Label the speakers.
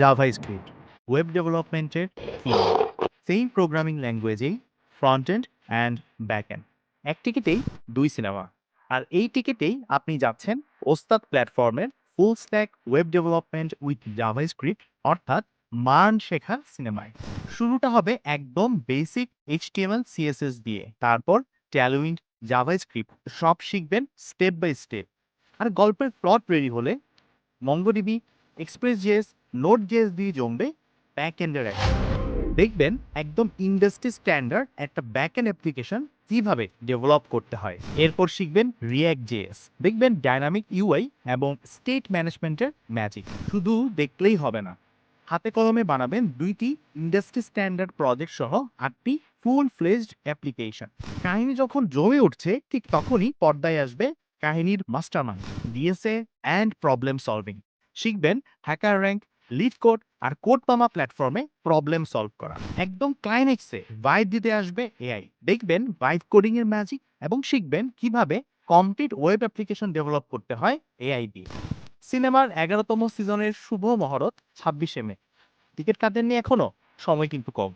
Speaker 1: Java script web ডেভেলপমেন্টের same programming ল্যাঙ্গুয়েজেই front end and back end এক টিকিটেই দুই সিনেমা আর এই টিকিটেই আপনি যাচ্ছেন ওস্তাদ প্ল্যাটফর্মের full stack web development with JavaScript অর্থাৎ মান শেখার সিনেমায় শুরুটা হবে একদম বেসিক এইচটিএমএল সিএসএস দিয়ে। তারপর ট্যালোইন্ট জাভা স্ক্রিপ্ট সব শিখবেন স্টেপ বাই স্টেপ আর গল্পের প্লট রেডি হলে MongoDB Express JS Node JS দিয়ে জমবে ব্যাক এন্ডের দেখবেন একদম ইন্ডাস্ট্রি স্ট্যান্ডার্ড একটা ব্যাক এন্ড অ্যাপ্লিকেশন কীভাবে ডেভেলপ করতে হয়। এরপর শিখবেন রিয়্যাক্ট জেএস দেখবেন ডাইনামিক ইউআই এবং স্টেট ম্যানেজমেন্টের ম্যাজিক শুধু দেখলেই হবে না। হাতে কলমে বানাবেন দুইটি ইন্ডাস্ট্রি স্ট্যান্ডার্ড প্রজেক্ট সহ আটটি ফুল ফ্লেজড অ্যাপ্লিকেশন কাহিনী যখন জমে উঠছে, ঠিক তখনই পর্দায় আসবে কাহিনীর mastermind DSA and problem solving শিখবেন হ্যাকার র্যাঙ্ক লিড কোড আর কোড পামা প্ল্যাটফর্মে প্রবলেম সলভ করা। একদম ক্লাইনেক্সে ভাইব দিতে আসবে এআই দেখবেন ভাইব কোডিং এর ম্যাজিক এবং শিখবেন কীভাবে কমপ্লিট ওয়েব অ্যাপ্লিকেশন ডেভেলপ করতে হয় এআই দিয়ে। সিনেমার এগারোতম সিজনের শুভ মহরত ছাব্বিশে মে। টিকিট কাটেননি এখনও? সময় কিন্তু কম।